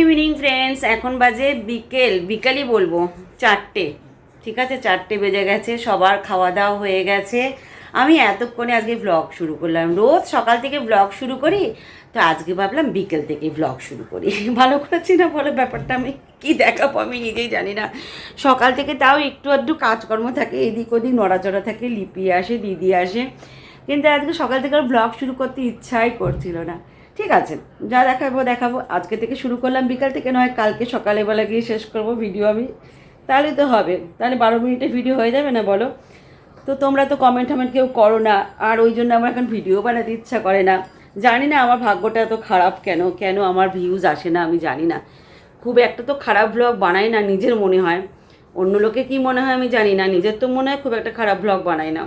Evening friends এখন বাজে বিকেল। বিকালই বলব। চারটে। ঠিক আছে? চারটে বেজে গেছে। সবার খাওয়া দাওয়া হয়ে গেছে। আমি এতক্ষণে আজকে ব্লগ শুরু করলাম। রোজ সকাল থেকে ব্লগ শুরু করি। তো আজকে ভাবলাম বিকেল থেকে ব্লগ শুরু করি। ভালো করেছি না? বলে ব্যাপারটা আমি কি দেখাবো? আমি নিজেই জানি না। সকাল থেকে তাও একটু আধটু কাজকর্ম থাকে। এদিক ওদিক নড়াচড়া থাকে। লিপি আসে, দিদি আসে। কিন্তু আজকে সকাল থেকে আর ব্লগ শুরু করতে ইচ্ছাই করছিল না। ঠিক আছে, যা দেখাবো দেখাবো। আজকে থেকে শুরু করলাম, বিকাল থেকে নয়, কালকে সকালবেলা গিয়ে শেষ করব ভিডিও আমি। তাহলে তো হবে। তাহলে বারো মিনিটে ভিডিও হয়ে যাবে না বলো? তো তোমরা তো কমেন্ট টমেন্ট কেউ করো না, আর ওই জন্য আমার এখন ভিডিও বানাতে ইচ্ছা করে না। জানি না আমার ভাগ্যটা এত খারাপ কেন কেন আমার ভিউজ আসে না আমি জানি না। খুব একটা তো খারাপ ব্লগ বানাই না নিজের মনে হয়। অন্য লোকে কি মনে হয় আমি জানি না, নিজের তো মনে হয় খুব একটা খারাপ ব্লগ বানাই না।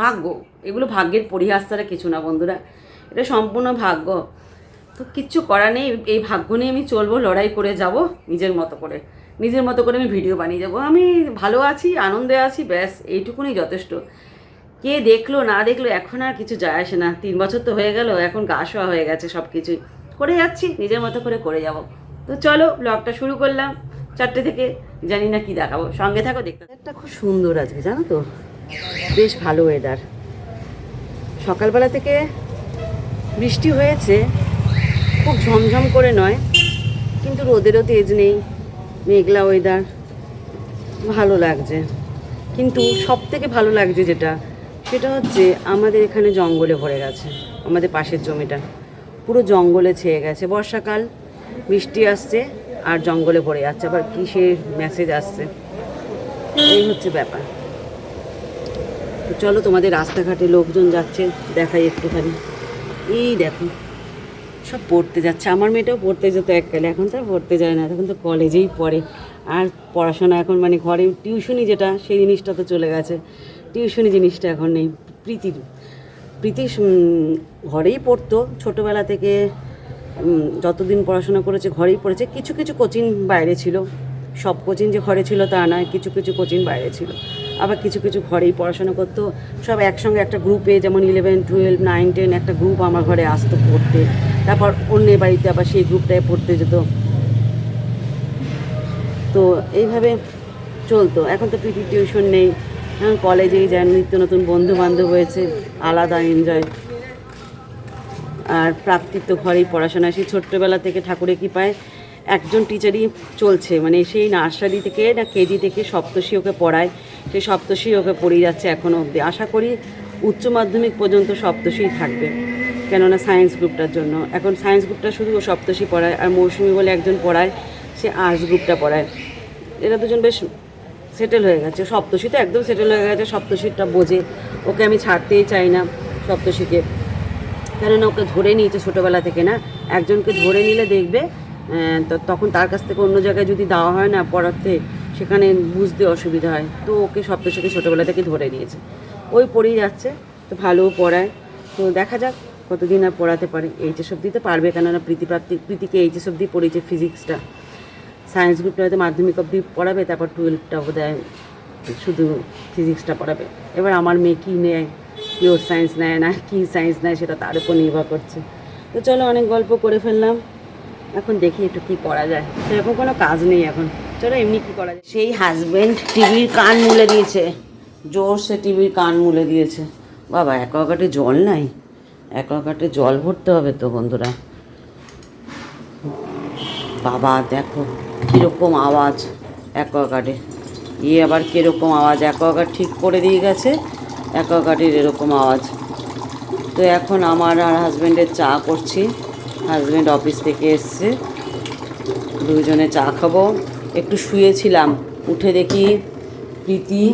ভাগ্য, এগুলো ভাগ্যের পরিহাস ছাড়া কিছু না বন্ধুরা। এটা সম্পূর্ণ ভাগ্য। তো কিচ্ছু করার নেই, এই ভাগ্য নিয়ে আমি চলবো, লড়াই করে যাব নিজের মতো করে। নিজের মতো করে আমি ভিডিও বানিয়ে যাব। আমি ভালো আছি, আনন্দে আছি, ব্যাস এইটুকুনি যথেষ্ট। কে দেখল, না দেখল, এখন আর কিছু যায় আসে না। তিন বছর তো হয়ে গেল, এখন গা শোয়া হয়ে গেছে সব কিছুই করে যাচ্ছি, নিজের মতো করে করে যাব। তো চলো ব্লগটা শুরু করলাম। চারটে থেকে জানি না কি দেখাবো। সঙ্গে থাকো, দেখতে একটা খুব সুন্দর আজকে, জানো তো? বেশ ভালো ওয়েদার সকালবেলা থেকে বৃষ্টি হয়েছে, খুব ঝমঝম করে নয়, কিন্তু রোদেরও তেজ নেই, মেঘলা ওয়েদার ভালো লাগছে। কিন্তু সব থেকে ভালো লাগছে যেটা, সেটা হচ্ছে আমাদের এখানে জঙ্গলে ভরে গেছে, আমাদের পাশের জমিটা। পুরো জঙ্গলে ছেয়ে গেছে। বর্ষাকাল, বৃষ্টি আসছে আর জঙ্গলে ভরে যাচ্ছে, আবার কিসের মেসেজ আসছে? এই হচ্ছে ব্যাপার। চলো তোমাদের রাস্তাঘাটে লোকজন যাচ্ছে, দেখাই একটুখানি। এই দেখো, সব পড়তে যাচ্ছে। আমার মেয়েটাও পড়তে যেত এককালে, এখন তো পড়তে যায় না এখন তো কলেজেই পড়ে। আর পড়াশোনা এখন মানে ঘরে টিউশনি যেটা, সেই জিনিসটা তো চলে গেছে। টিউশনি জিনিসটা এখন নেই, প্রীতির। প্রীতি ঘরেই পড়তো, ছোটোবেলা থেকে যতদিন পড়াশোনা করেছে ঘরেই পড়েছে। কিছু কিছু কোচিং বাইরে ছিল, সব কোচিং যে ঘরে ছিল তা নয়, কিছু কিছু কোচিং বাইরে ছিল। আবার কিছু কিছু ঘরেই পড়াশোনা করতো। সব একসঙ্গে একটা গ্রুপে যেমন ইলেভেন টুয়েলভ নাইন টেন একটা গ্রুপ আমার ঘরে আসতো পড়তে। তারপর অন্যের বাড়িতে আবার সেই গ্রুপটায় পড়তে যেত। তো এইভাবে চলতো। এখন তো পিটি টিউশন নেই। এখন কলেজেই যায়, নিত্য নতুন বন্ধু বান্ধব হয়েছে, আলাদা এনজয় আর প্রাপ্তির তো ঘরেই পড়াশোনা। সেই ছোট্টবেলা থেকে ঠাকুরে কি পায় একজন টিচারই চলছে। মানে সেই নার্সারি থেকে না কেজি থেকে সপ্তশী ওকে পড়ায়। সেই সপ্তশী ওকে পড়িয়ে যাচ্ছে এখনও অবধি। আশা করি উচ্চ মাধ্যমিক পর্যন্ত সপ্তশী থাকবে, কেননা সায়েন্স গ্রুপটার জন্য। এখন সায়েন্স গ্রুপটা শুধু ও সপ্তশী পড়ায়, আর মৌসুমি বলে একজন পড়ায়, সে আর্টস গ্রুপটা পড়ায়। এরা দুজন বেশ সেটেল হয়ে গেছে। সপ্তশী তো একদম সেটেল হয়ে গেছে সপ্তশীটা বোঝে। ওকে আমি ছাড়তেই চাই না সপ্তশীকে কেননা ওকে ধরে নিয়েছে ছোটোবেলা থেকে না। একজনকে ধরে নিলে দেখবে তো তখন তার কাছ থেকে অন্য জায়গায় যদি দেওয়া হয় না পড়াতে সেখানে বুঝতে অসুবিধা হয়। তো ওকে সপ্তশীকে ছোটোবেলা থেকে ধরে নিয়েছে। ওই পড়েই যাচ্ছে, তো ভালোও পড়ায়। তো দেখা যাক কতদিন আর পড়াতে পারে। এইচএস অব্দি তো পারবে, কেননা প্রীতিপ্রাপ্তি প্রীতিকে এইচএস অব্দি পড়িয়েছে ফিজিক্সটা সায়েন্স গ্রুপটা হয়তো মাধ্যমিক অবধি পড়াবে, তারপর টুয়েলভটা বোধ হয় শুধু ফিজিক্সটা পড়াবে। এবার আমার মেয়ে কী নেয়? পিওর সায়েন্স নেয় না, কী সায়েন্স নেয় সেটা তার উপর নির্ভর করছে। তো চলো অনেক গল্প করে ফেললাম। এখন দেখি একটু কী করা যায়। সেরকম কোনো কাজ নেই এখন। চলো এমনি কী করা যায়? সেই হাজবেন্ড টিভির কান মুলে দিয়েছে। জোর সে টিভির কান মুলে দিয়েছে। বাবা অ্যাকোয়াগার্ডে জল নাই। অ্যাকোয়াগার্ডে জল ভরতে হবে তো বন্ধুরা। বাবা, দেখো কীরকম আওয়াজ অ্যাকোয়াগার্ডে ইয়ে আবার কীরকম আওয়াজ? অ্যাকোয়াগার্ড ঠিক করে দিয়ে গেছে অ্যাকোয়াগার্ডের এরকম আওয়াজ। তো এখন আমার আর হাজব্যান্ডের চা করছি। হাজব্যান্ড অফিস থেকে এসছে। দুজনে চা খাব। একটু শুয়েছিলাম। উঠে দেখি প্রীতি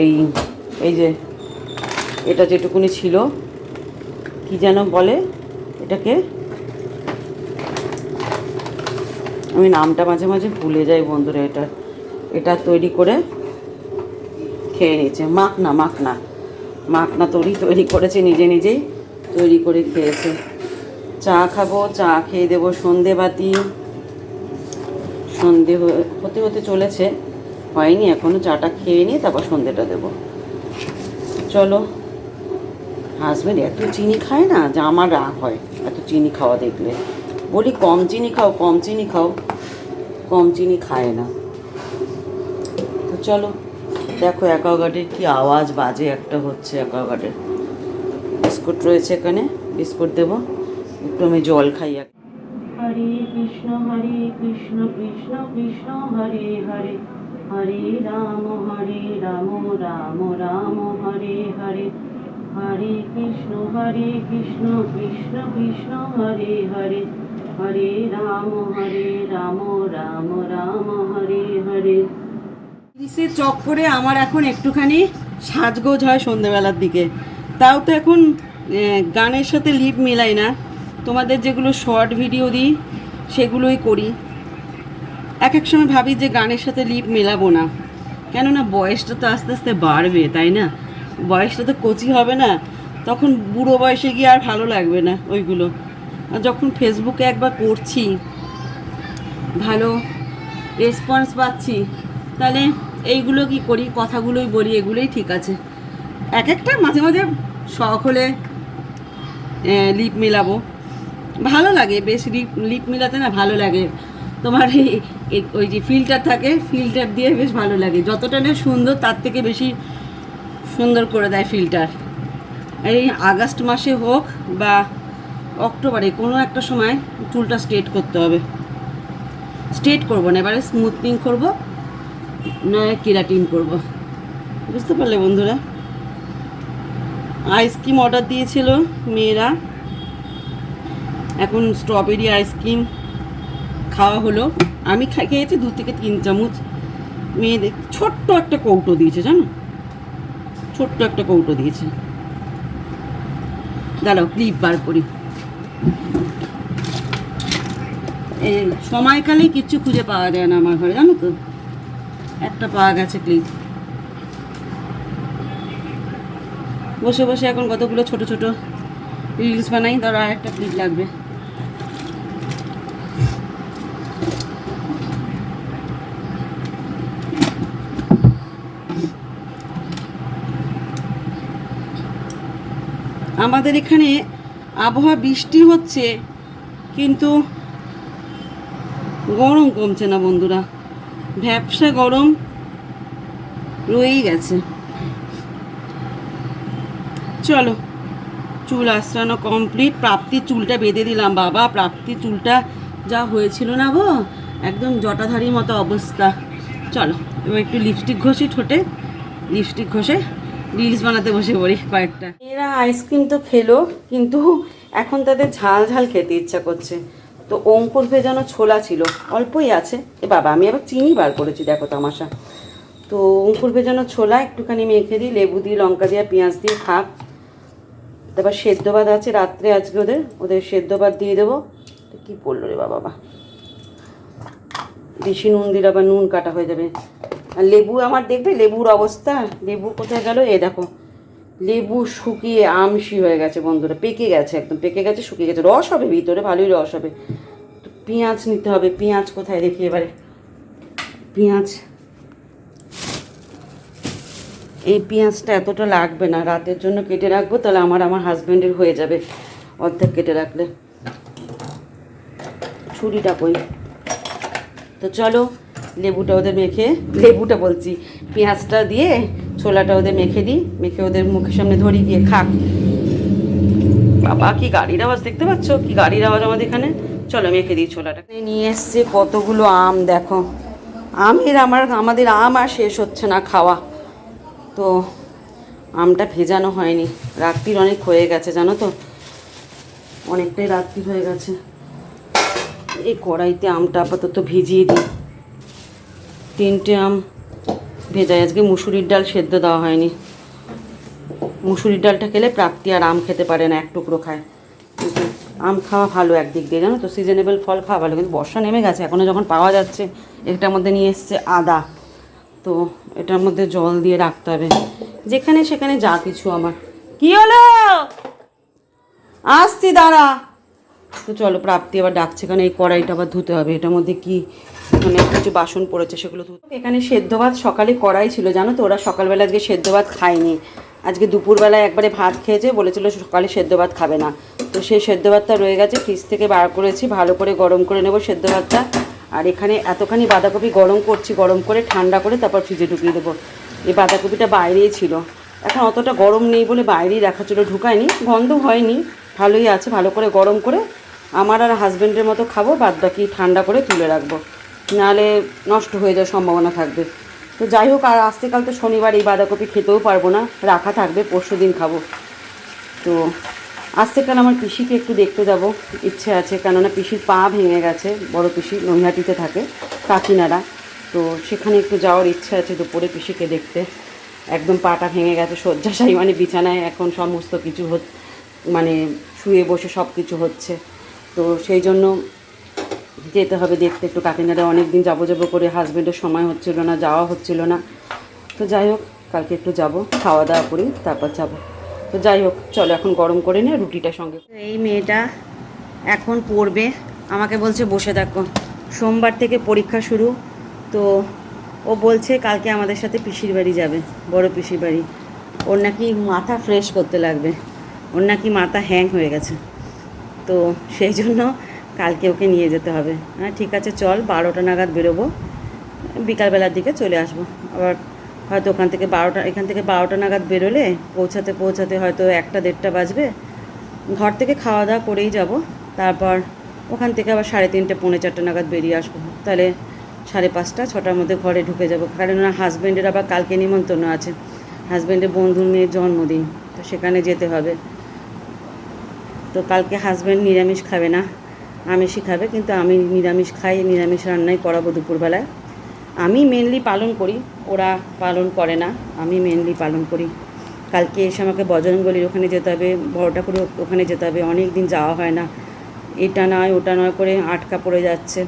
এই এই যে, এটা যেটুকুনি ছিল, কি যেন বলে এটাকে? আমি নামটা মাঝে মাঝে ভুলে যাই বন্ধুরা, এটা এটা তৈরি করে খেয়ে নিয়েছে। মাখনা মাখনা মাখনা তৈরি তৈরি করেছে, নিজে নিজেই তৈরি করে খেয়েছে। চা খাব, চা খেয়ে দেবো সন্ধে বাতি। সন্ধে হতে হতে চলেছে, হয়নি এখনও চাটা খেয়ে নিয়ে তারপর সন্ধেটা দেবো। চলো হাজব্যান্ড এত চিনি খায় না যা আমার রাগ হয়, এত চিনি খাওয়া দেখলে। বলি, কম চিনি খাও, কম চিনি খাও। কম চিনি খায় না। তো চলো, দেখো অ্যাকোয়াগার্ডের কি আওয়াজ বাজে একটা হচ্ছে অ্যাকোয়াগার্ডের। বিস্কুট রয়েছে এখানে, বিস্কুট দেবো। একটু আমি জল খাই এক হরে কৃষ্ণ হরে কৃষ্ণ কৃষ্ণ কৃষ্ণ হরে হরে। হরে রাম হরে রাম রাম রাম হরে হরে। হরে কৃষ্ণ হরে কৃষ্ণ কৃষ্ণ কৃষ্ণ হরে হরে। হরে রাম হরে রাম রাম রাম হরে হরে। তিরিশের চক্করে আমার এখন একটুখানি সাজগোজ হয় সন্ধেবেলার দিকে। তাও তো এখন গানের সাথে লিপ মেলাই না। তোমাদের যেগুলো শর্ট ভিডিও দিই, সেগুলোই করি। এক এক সময় ভাবি যে গানের সাথে লিপ মেলাবো না। কেননা বয়সটা তো আস্তে আস্তে বাড়বে, তাই না? বয়সটা তো কচি হবে না, তখন বুড়ো বয়সে গিয়ে আর ভালো লাগবে না ওইগুলো। আর যখন ফেসবুকে একবার করছি, ভালো রেসপন্স পাচ্ছি, তাহলে এইগুলো কি করি? কথাগুলোই বলি, এগুলোই ঠিক আছে। এক একটা মাঝে মাঝে শখ হলে লিপ মেলাবো। ভালো লাগে, বেশ লিপ লিপ মিলাতে না ভালো লাগে। তোমার এই- ওই যে ফিল্টার থাকে ফিল্টার দিয়ে বেশ ভালো লাগে। যতটা না সুন্দর, তার থেকে বেশি সুন্দর করে দেয় ফিল্টার এই আগস্ট মাসে হোক বা অক্টোবরে, কোনো একটা সময় চুলটা স্ট্রেট করতে হবে। স্ট্রেট করব না, এবারে স্মুথনিং করব, নয় কেরাটিন করব। বুঝতে পারলে বন্ধুরা? আইসক্রিম অর্ডার দিয়েছিল মেয়েরা। এখন স্ট্রবেরি আইসক্রিম খাওয়া হলো। আমি খেয়েছি দু থেকে তিন চামচ। মেয়েদের ছোট্ট একটা কৌটো দিয়েছে, জানো? ছোট্ট একটা কৌটো দিয়েছে। দাঁড়াও ক্লিপ বার করি। সময়কালে কিচ্ছু খুঁজে পাওয়া যায় না আমার ঘরে, জানো তো? একটা পাওয়া গেছে ক্লিপ বসে বসে এখন কতগুলো ছোট ছোট রিলস বানাই, ধরো আর একটা ক্লিপ লাগবে। আমাদের এখানে আবহাওয়া বৃষ্টি হচ্ছে, কিন্তু গরম কমছে না বন্ধুরা। ভ্যাবসা গরম রয়েই গেছে। চলো, চুল আশ্রানো কমপ্লিট প্রাপ্তির চুলটা বেঁধে দিলাম, বাবা। প্রাপ্তির চুলটা যা হয়েছিল না গো, একদম জটাধারী মতো অবস্থা। চলো, এবার একটু লিপস্টিক ঘষি ঠোঁটে। লিপস্টিক ঘষে রিলস বানাতে বসে পড়ি কয়েকটা। এরা আইসক্রিম তো খেলো, কিন্তু এখন তাদের ঝাল ঝাল খেতে ইচ্ছা করছে। তো অঙ্কুর ভেজানো ছোলা ছিল, অল্পই আছে। এ বাবা, আমি আবার চিনি বার করেছি, দেখো তামাশা। তো অঙ্কুর ভেজানো ছোলা, একটুখানি মেখে দিই, লেবু দিয়ে লঙ্কা দিয়ে, পেঁয়াজ দিয়ে খাক তারপর সেদ্ধ ভাত আছে রাত্রে আজকে ওদের ওদের সেদ্ধ ভাত দিয়ে দেবো। তো কী পড়ল রে বাবা বেশি নুন দিলে আবার নুন কাটা হয়ে যাবে। লেবু আমার দেখবে, লেবুর অবস্থা। লেবু কোথায় গেল? এ দেখো। লেবু শুকিয়ে আমসি হয়ে গেছে বন্ধুরা, পেকে গেছে একদম, পেকে গেছে, শুকিয়ে গেছে। রস হবে, ভিতরে ভালোই রস হবে। তো পেঁয়াজ নিতে হবে, পেঁয়াজ কোথায় দেখি এবারে? পেঁয়াজ। এই পেঁয়াজটা এতটা লাগবে না, রাতের জন্য কেটে রাখব, তাহলে আমার আমার হাজব্যান্ডের হয়ে যাবে অর্ধেক কেটে রাখলে। ছুরিটা কই? তো চলো লেবুটা ওদের মেখে, লেবুটা বলছি, পেঁয়াজটা দিয়ে ছোলাটা ওদের মেখে দিই, মেখে ওদের মুখের সামনে ধরি দিয়ে খাক। বাবা, কি গাড়ির আওয়াজ দেখতে পাচ্ছ? কি গাড়ির আওয়াজ আমাদের এখানে? চলো মেখে দিই ছোলাটা। নিয়ে এসছে কতগুলো আম, দেখো। আমের আমার, আমাদের আম আর শেষ হচ্ছে না খাওয়া। তো আমটা ভেজানো হয়নি। রাত্রির অনেক হয়ে গেছে, জানো তো? অনেকটাই রাত্রি হয়ে গেছে। এই কড়াইতে আমটা আপাতত ভিজিয়ে দিই। তিনটে আম ভেজাই আজকে মুসুরির ডাল সেদ্ধ দেওয়া হয়নি। মুসুরির ডালটা খেলে প্রাপ্তি আর আম খেতে পারে না, এক টুকরো খায়। আম খাওয়া ভালো একদিক দিয়ে, জানো তো? সিজনেবল ফল খাওয়া ভালো, কিন্তু বর্ষা নেমে গেছে। এখনও যখন পাওয়া যাচ্ছে, এটার মধ্যে নিয়ে এসছে আদা। তো এটার মধ্যে জল দিয়ে রাখতে হবে। যেখানে সেখানে যা কিছু আমার। কি হলো? আসছি, দাঁড়া। তো চলো, প্রাপ্তি আবার ডাকছে, কারণ এই কড়াইটা আবার ধুতে হবে। এটার মধ্যে কি মানে কিছু বাসন পড়েছে সেগুলো ধুতে এখানে সেদ্ধ ভাত সকালে কড়াই ছিল, জানো তো? ওরা সকালবেলা আজকে সেদ্ধ ভাত খায়নি। আজকে দুপুরবেলায় একবারে ভাত খেয়েছে, বলেছিল সকালে সেদ্ধ ভাত খাবে না। তো সেই সেদ্ধ ভাতটা রয়ে গেছে, ফ্রিজ থেকে বার করেছি, ভালো করে গরম করে নেব সেদ্ধ ভাতটা। আর এখানে এতখানি বাঁধাকপি গরম করছি, গরম করে ঠান্ডা করে তারপর ফ্রিজে ঢুকিয়ে দেবো। এই বাঁধাকপিটা বাইরেই ছিল। এখন অতটা গরম নেই বলে বাইরেই রাখা ছিল ঢুকায়নি, গন্ধ হয়নি, ভালোই আছে, ভালো করে গরম করে আমার আর হাজব্যান্ডের মতো খাব বাদ বাকি ঠান্ডা করে তুলে রাখব। নাহলে নষ্ট হয়ে যাওয়ার সম্ভাবনা থাকবে। তো যাই হোক, আর আসতেকাল তো শনিবার, এই বাঁধাকপি খেতেও পারব না। রাখা থাকবে, পরশু দিন খাব। তো আসতেকাল আমার পিসিকে একটু দেখতে যাব, ইচ্ছে আছে, কেননা পিসির পা ভেঙে গেছে, বড় পিসি নৈহাটিতে থাকে কাকিনারা তো সেখানে একটু যাওয়ার ইচ্ছে আছে দুপুরে পিসিকে দেখতে। একদম পাটা ভেঙে গেছে, শয্যাশায়ী মানে বিছানায় এখন সমস্ত কিছু মানে শুয়ে বসে সব কিছু হচ্ছে। তো সেই জন্য যেতে হবে দেখতে একটু কাকিনারে অনেক দিন যাব যাব করে হাজব্যান্ডের সময় হচ্ছিল না, যাওয়া হচ্ছিল না। তো যাই হোক, কালকে একটু যাব, খাওয়া দাওয়া করি, তারপর যাব। তো যাই হোক, চলো এখন গরম করে নে, রুটিটা সঙ্গে এই মেয়েটা এখন পড়বে, আমাকে বলছে বসে দেখো সোমবার থেকে পরীক্ষা শুরু, তো ও বলছে কালকে আমাদের সাথে পিসির বাড়ি যাবে, বড় পিসির বাড়ি। ওর নাকি মাথা ফ্রেশ করতে লাগবে, ওর নাকি মাথা হ্যাং হয়ে গেছে। তো সেই জন্য কালকে ওকে নিয়ে যেতে হবে। হ্যাঁ ঠিক আছে, চল, বারোটা নাগাদ বেরোবো। বিকালবেলার দিকে চলে আসব। আবার হয়তো ওখান থেকে বারোটা, এখান থেকে বারোটা নাগাদ বেরোলে পৌঁছাতে পৌঁছাতে হয়তো একটা দেড়টা বাজবে। ঘর থেকে খাওয়া দাওয়া করেই যাব। তারপর ওখান থেকে আবার সাড়ে তিনটে, পৌনে চারটে নাগাদ বেরিয়ে আসব। তাহলে সাড়ে পাঁচটা, ছটার মধ্যে ঘরে ঢুকে যাব। কারণ না হাজব্যান্ডের আবার কালকে নিমন্ত্রণ আছে। হাজব্যান্ডের বন্ধুর মেয়ের জন্মদিন, তো সেখানে যেতে হবে। তো কালকে হাজব্যান্ড নিরামিষ খাবে না, আমিষই খাবে, কিন্তু আমি নিরামিষ খাই, নিরামিষ রান্নাই করাবো দুপুরবেলায়। আমি মেনলি পালন করি, ওরা পালন করে না, আমি মেনলি পালন করি। কালকে এসে আমাকে বজরঙ্গলির ওখানে যেতে হবে, বড় ঠাকুর ওখানে যেতে হবে অনেক দিন যাওয়া হয় না। এটা নয়, ওটা নয় করে আটকা পড়ে যাচ্ছে।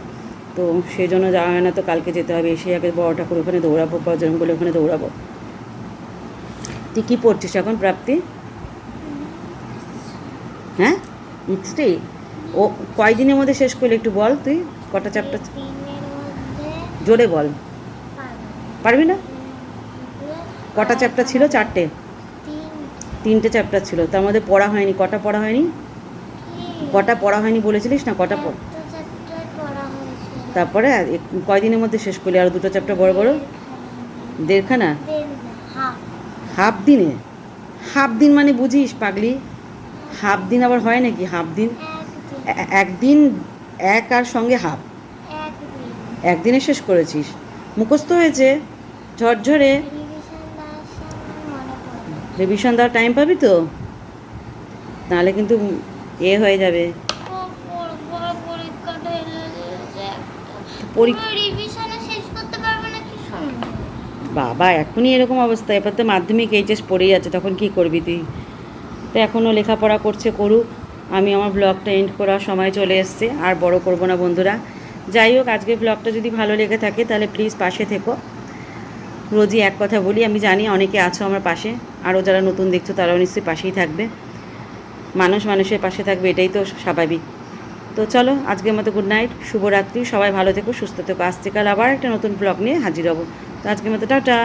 তো সেই জন্য যাওয়া হয় না, তো কালকে যেতে হবে এসে আগে বড় ঠাকুর ওখানে দৌড়াবো বজরঙ্গলি ওখানে দৌড়াবো। তুই কী পড়ছিস এখন, প্রাপ্তি? হ্যাঁ? মিক্সটি ও কয়দিনের মধ্যে শেষ করলি একটু বল তুই? কটা চ্যাপ্টার জোরে বল। পারবি। না? কটা চ্যাপ্টার ছিল? চারটে? তিনটে। চ্যাপ্টার ছিল। তার মধ্যে পড়া হয়নি। কটা পড়া হয়নি? কটা পড়া হয়নি বলেছিলিস না? কটা পড়। তারপরে কয়দিনের মধ্যে শেষ করলি? আর দুটো চ্যাপ্টার বড় বড়? দেড়খানা। হাফ দিনে? হাফ দিন মানে বুঝিস পাগলি। হাফ দিন আবার হয় নাকি? হাফ দিন? একদিন। এক আর সঙ্গে হাফ? একদিনে শেষ করেছিস। মুখস্থ হয়েছে? ঝরঝরে। রিভিশন দেওয়ার টাইম পাবি তো? নাহলে কিন্তু এ হয়ে যাবে? বাবা এখনই এরকম অবস্থা। এবার তো মাধ্যমিক এইচএস পড়েই আছে তখন কি করবি তুই? তো এখনও লেখাপড়া করছে করুক। আমি আমার ব্লগটা এন্ড করার সময় চলে এসছে, আর বড় করব না বন্ধুরা। যাই হোক, আজকে ব্লগটা যদি ভালো লেগে থাকে, তাহলে প্লিজ পাশে থেকো। রোজই এক কথা বলি, আমি জানি অনেকে আছো আমার পাশে, আরও যারা নতুন দেখছ তারাও নিশ্চয়ই পাশেই থাকবে। মানুষ মানুষের পাশে থাকবে, এটাই তো স্বাভাবিক। তো চলো, আজকের মতো গুড নাইট শুভরাত্রি, সবাই ভালো থেকো, সুস্থ থেকো। আসছে কাল আবার একটা নতুন ব্লগ নিয়ে হাজির হব। তো আজকের মতো, টাটা!